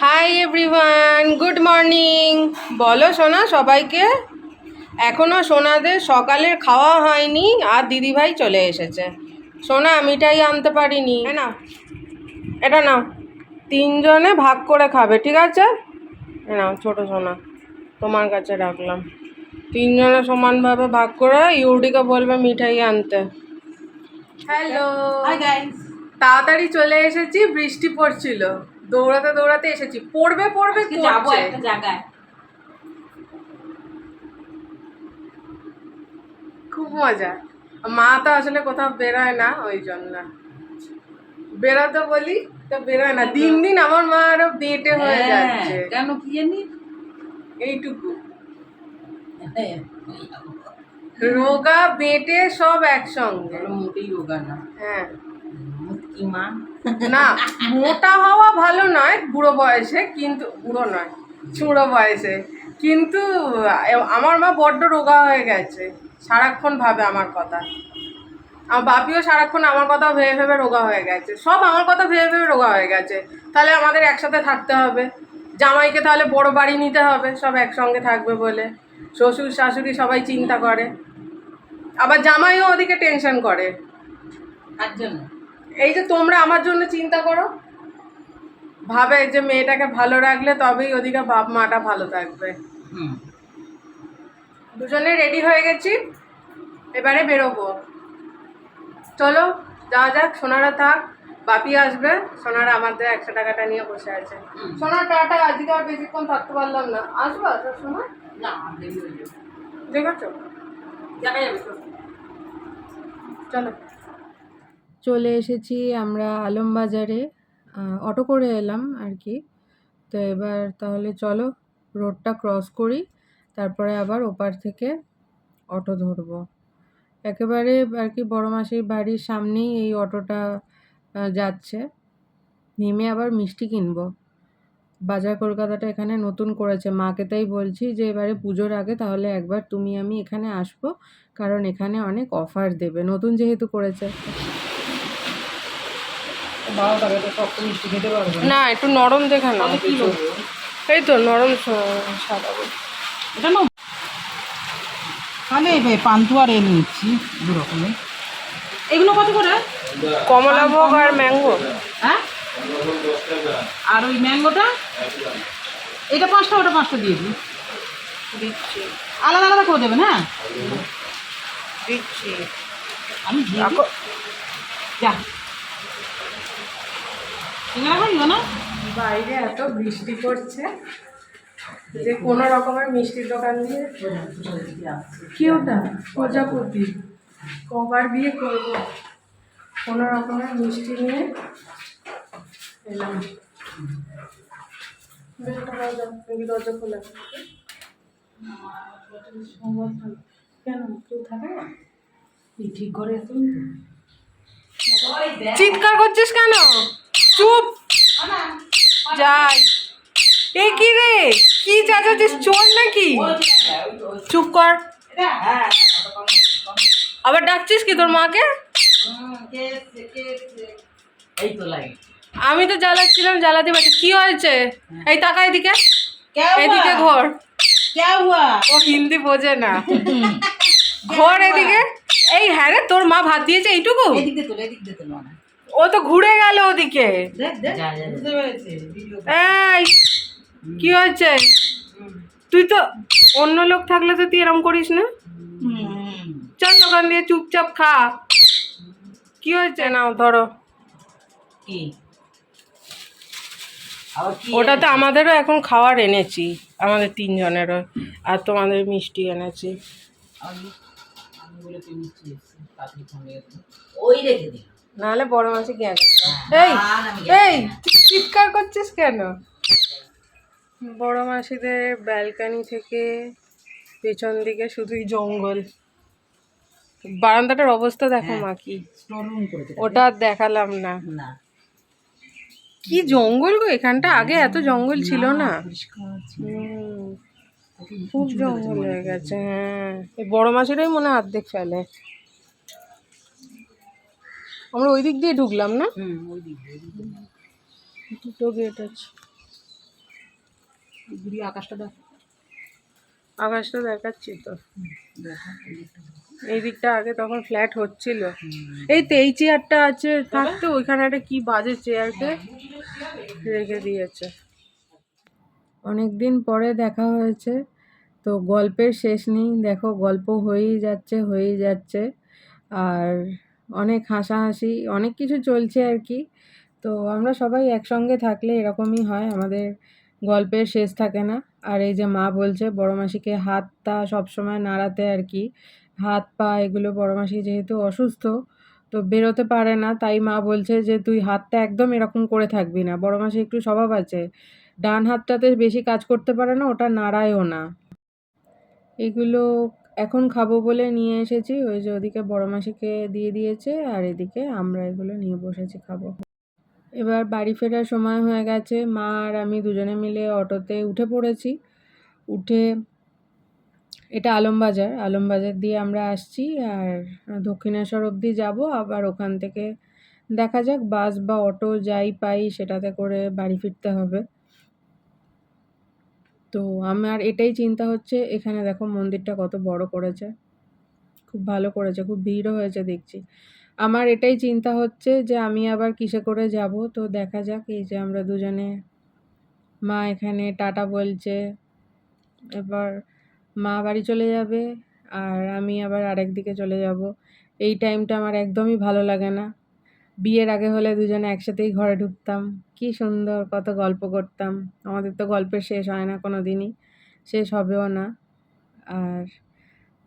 Hi everyone good morning বলো সোনা সবাইকে? এখনও সোনাদের সকালের খাওয়া হয়নি আর দিদিভাই চলে এসেছে। সোনা মিঠাই আনতে পারিনি। নাও। এটা নাও। তিনজনে ভাগ করে খাবে ঠিক আছে? নাও ছোটো সোনা তোমার কাছে রাখলাম। তিনজনে সমানভাবে ভাগ করে ইউডিকে বলবে মিঠাই আনতে। হ্যালো তাড়াতাড়ি চলে এসেছি বৃষ্টি পড়ছিল। দৌড়াতে দৌড়াতে এসেছি। পড়বে পড়বে যাব একটা জায়গায়। খুব মজা। মা তো আসলে কোথাও বেরোয় না ওই জন্য। বেরোতে বলি তো বেরোয় না। দিন দিন আমার মা আরও বেটে হয়ে হ্যাঁ, যাচ্ছে। কেন কি জানি? এইটুকু। রোগা বেটে সব একসঙ্গে। মোটেই রোগা না। হ্যাঁ। মা না মোটা হওয়া ভালো নয় বুড়ো বয়সে কিন্তু বুড়ো নয় চুড়ো বয়সে। কিন্তু আমার মা বড্ড রোগা হয়ে গেছে সারাক্ষণ ভাবে আমার কথা। আমার বাপিও সারাক্ষণ আমার কথা ভেবে ভেবে রোগা হয়ে গেছে। সব আমার কথা ভেবে ভেবে রোগা হয়ে গেছে। তাহলে আমাদের একসাথে থাকতে হবে। জামাইকে তাহলে বড় বাড়ি নিতে হবে সব একসঙ্গে থাকবে বলে। শ্বশুর শাশুড়ি সবাই চিন্তা করে। আবার জামাইও ওদিকে টেনশন করে। তার জন্য। এই যে তোমরা আমার জন্য চিন্তা করো। ভাবে যে মেয়েটাকে ভালো রাখলে তবেই ওদিকে বাপ মাটা ভালো থাকবে। দুজনে রেডি হয়ে গেছি। এবারে বেরোবো। চলো যাওয়া যাক সোনারা থাক বাপি আসবে সোনারা আমাদের একশো টাকাটা নিয়ে বসে আছে। সোনার টাকাটা আজকে আর বেশিক্ষণ থাকতে পারলাম না। আসব সব সময়? না দেরি যাবে। ঠিক আছে দেখা যাবে তো চলো। চলে এসেছি আমরা আলমবাজারে। অটো করে এলাম আর কি তো এবার তাহলে চলো রোডটা ক্রস করি, তারপরে আবার ওপার থেকে অটো ধরবো। একেবারে আর কি বড় মাসির বাড়ির সামনেই এই অটোটা যাচ্ছে। নেমে আবার মিষ্টি কিনবো। বাজার কলকাতাটা এখানে নতুন করেছে। মাকে তাই বলছি যে, এবারে পুজোর আগে তাহলে একবার তুমি আমি এখানে আসব, কারণ এখানে অনেক অফার দেবে। নতুন যেহেতু করেছে বারো টাকা তো শক্ত মিষ্টি খেতে পারব না। একটু নরম দেখা না এই তো নরম সাদা। এটা না তাহলে পান্তুয়ার এ নিচ্ছি দু রকমের। এগুলো কত করে? কমলাভোগ আর ম্যাঙ্গো। হ্যাঁ? আর ওই ম্যাঙ্গোটা? এটা পাঁচটা ওটা পাঁচটা দিয়ে দিই। দিচ্ছি। আলাদা আলাদা করে দেবেন হ্যাঁ? দিচ্ছি। আমি যা। সিঙ্গারা না? বাইরে এত বৃষ্টি পড়ছে যে কোনো রকমের মিষ্টির দোকান দিয়ে কি ওটা প্রজাপতি কবার বিয়ে করব। কোনো রকমের মিষ্টি নিয়ে এলাম। দরজা খোলা কেন? কেউ থাকে না? ঠিক করে চিৎকার করছিস কেন? চুপ। যাই। এ কি রে? কি চাচাচ্ছিস? চোর নাকি? চুপ কর। আবার ডাকছিস কি তোর মাকে? আমি তো জ্বালাচ্ছিলাম জ্বালাতে পারছি কি হয়েছে? এই তাকা এদিকে। এদিকে ঘর। ও হিন্দি বোঝে না। ঘর এদিকে। এই হ্যাঁ রে তোর মা ভাত দিয়েছে এইটুকু? এদিক দিয়ে তোলো এদিক দিয়ে তোলো ও তো ঘুরে গেল ওদিকে। দেখ দেখ বুঝতে পেরেছি ভিডিও এই কি হয়েছে? তুই তো অন্য লোক থাকলে তো তুই এরম করিস না? চল দোকান দিয়ে চুপচাপ খা। কি হয়েছে? নাও ধরো। কি? ওটা তো আমাদেরও এখন খাওয়ার এনেছি আমাদের তিনজনেরও আর তোমাদের মিষ্টি এনেছি। ওই রেখে দিই নাহলে বড় মাসে কি আনে হ্যাঁ, এই এই চিৎকার করছিস কেন? বড় মাসিদের ব্যালকানি থেকে পেছন দিকে শুধুই জঙ্গল। বারান্দাটার অবস্থা দেখো মা কি। ওটা দেখালাম না। কি জঙ্গল গো এখানটা আগে এত জঙ্গল ছিল না খুব জঙ্গল হয়ে গেছে হ্যাঁ। এই বড় মাসেরই মনে হয় অর্ধেক ফেলে। আমরা ওই দিক দিয়ে ঢুকলাম না? ওই দিক দিয়ে। দুটো গেট আছে। আকাশটা দেখ। আকাশটা দেখাচ্ছি তো। এই দিকটা এই দিকটা আগে তখন ফ্ল্যাট হচ্ছিল। এই তো এই চেয়ারটা আছে থাকতো ওইখানে একটা কি বাজে চেয়ারকে রেখে দিয়েছে। অনেক দিন পরে দেখা হয়েছে তো গল্পের শেষ নেই। দেখো গল্প হয়েই যাচ্ছে হয়েই যাচ্ছে। আর অনেক হাসাহাসি, অনেক কিছু চলছে আর কি। তো আমরা সবাই একসঙ্গে থাকলে এরকমই হয়, আমাদের গল্পের শেষ থাকে না। আর এই যে মা বলছে, বড় মাসিকে হাতটা সবসময় নাড়াতে আর কি। হাত, পা এগুলো বড় মাসি যেহেতু অসুস্থ, তো বেরোতে পারে না। তাই মা বলছে যে, তুই হাতটা একদম এরকম করে থাকবি না। বড় মাসি একটু স্বভাব আছে, ডান হাতটাতে বেশি কাজ করতে পারে না, ওটা নাড়ায়ও না। এগুলো এখন খাব বলে নিয়ে এসেছি। ওই যে ওদিকে বড় মাসিকে দিয়ে দিয়েছে আর এদিকে আমরা এগুলো নিয়ে বসেছি খাব। এবার বাড়ি ফেরার সময় হয়ে গেছে। মা আর আমি দুজনে মিলে অটোতে উঠে পড়েছি। উঠে এটা আলমবাজার। আলমবাজার দিয়ে আমরা আসছি আর দক্ষিণেশ্বর অবধি যাব। আবার ওখান থেকে দেখা যাক বাস বা অটো যাই পাই সেটাতে করে বাড়ি ফিরতে হবে। তো আমার এটাই চিন্তা হচ্ছে, এখানে দেখো মন্দিরটা কত বড় করেছে। খুব ভালো করেছে, খুব ভিড়ও হয়েছে দেখছি। আমার এটাই চিন্তা হচ্ছে যে আমি আবার কিসে করে যাব? তো দেখা যাক, এই যে আমরা দুজনে, মা এখানে, টাটা বলছে, এবার মা বাড়ি চলে যাবে, আর আমি আবার আরেক দিকে চলে যাব। এই টাইমটা আমার একদমই ভালো লাগে না। বিয়ের আগে হলে দুজনে একসাথেই ঘরে ঢুকতাম। কি সুন্দর, কত গল্প করতাম। আমাদের তো গল্পের শেষ হয় না কোনো দিনই শেষ হবেও না। আর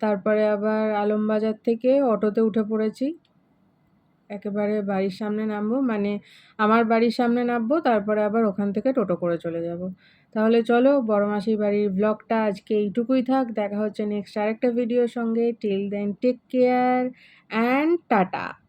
তারপরে আবার আলমবাজার থেকে অটোতে উঠে পড়েছি। একেবারে বাড়ির সামনে নামবো মানে আমার বাড়ির সামনে নামবো, তারপরে আবার ওখান থেকে টোটো করে চলে যাব। তাহলে চলো, বড় মাসির বাড়ির ব্লগটা আজকে এইটুকুই থাক। দেখা হচ্ছে নেক্সট আরেকটা ভিডিওর সঙ্গে। Till then take care and tata.